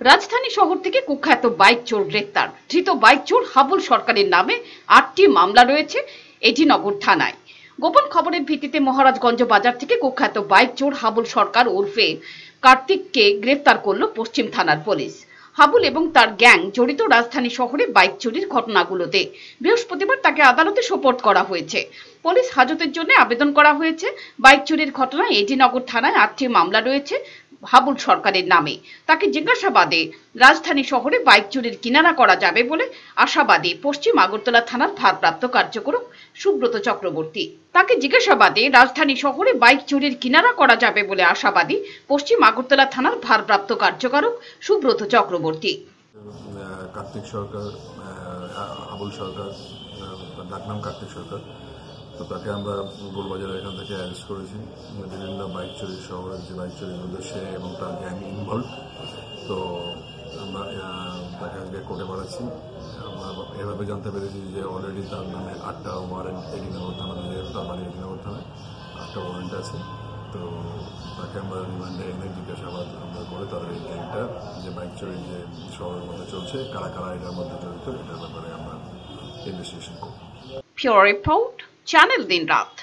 রাজধানী শহর থেকে কুখ্যাত বাইক চোর গ্রেপ্তার। ধৃত বাইক চোর হাবুল সরকারের নামে আটটি মামলা রয়েছে এটিনগর থানায়। গোপন খবরের ভিত্তিতে মহারাজগঞ্জ বাজার থেকে কুখ্যাত বাইক চোর হাবুল সরকার ওরফে কার্তিককে গ্রেপ্তার করল পশ্চিম থানার পুলিশ। হাবুল এবং তার গ্যাং জড়িত রাজধানী শহরে বাইক চুরির ঘটনাগুলোতে বৃহস্পতিবার তাকে আদালতে সোপর্দ করা হয়েছে। পুলিশ হাজতের জন্য আবেদন করা হয়েছে। বাইক চুরির ঘটনায় এডিনগর থানায় আটটি মামলা রয়েছে। হাবুল সরকারের নামে। তাকে জিজ্ঞাসাবাদে রাজধানী শহরে বাইক চুরির কিনারা করা যাবে বলে আশাবাদী পশ্চিম আগরতলা থানার ভারপ্রাপ্ত কার্যকরক সুব্রত চক্রবর্তী। তাকে জিজ্ঞাসাবাদে রাজধানী শহরে বাইক চুরির কিনারা করা যাবে বলে আশাবাদী পশ্চিম আগরতলা থানার ভারপ্রাপ্ত কার্যকারক সুব্রত চক্রবর্তী। কার্তিক সরকার আবুল সরকার ডাকনাম কার্তিক সরকার। তো তাকে আমরা গোলবাজার এখান থেকে অ্যারেস্ট করেছি। বিভিন্ন বাইক চুরি শহরের যে বাইক মধ্যে সে এবং তার গ্যাং ইনভলভ তো আমরা তাকে আজকে কোর্টে বাড়াচ্ছি আমরা এভাবে জানতে পেরেছি যে অলরেডি তার নামে আটটা ওয়ারেন্ট এডিনগর থানা যেহেতু তার বাড়ি এডিনগর থানায় আটটা ওয়ারেন্ট আছে। তো তাকে আমরা রিমান্ডে এনে জিজ্ঞাসাবাদ আমরা করে তাদের এই গ্যাংটা যে বাইক চুরি যে শহরের মধ্যে চলছে কারা কারা এটার মধ্যে জড়িত এটার ব্যাপারে আমরা ইনভেস্টিগেশন করব। Pure Report, चैनल दिन रात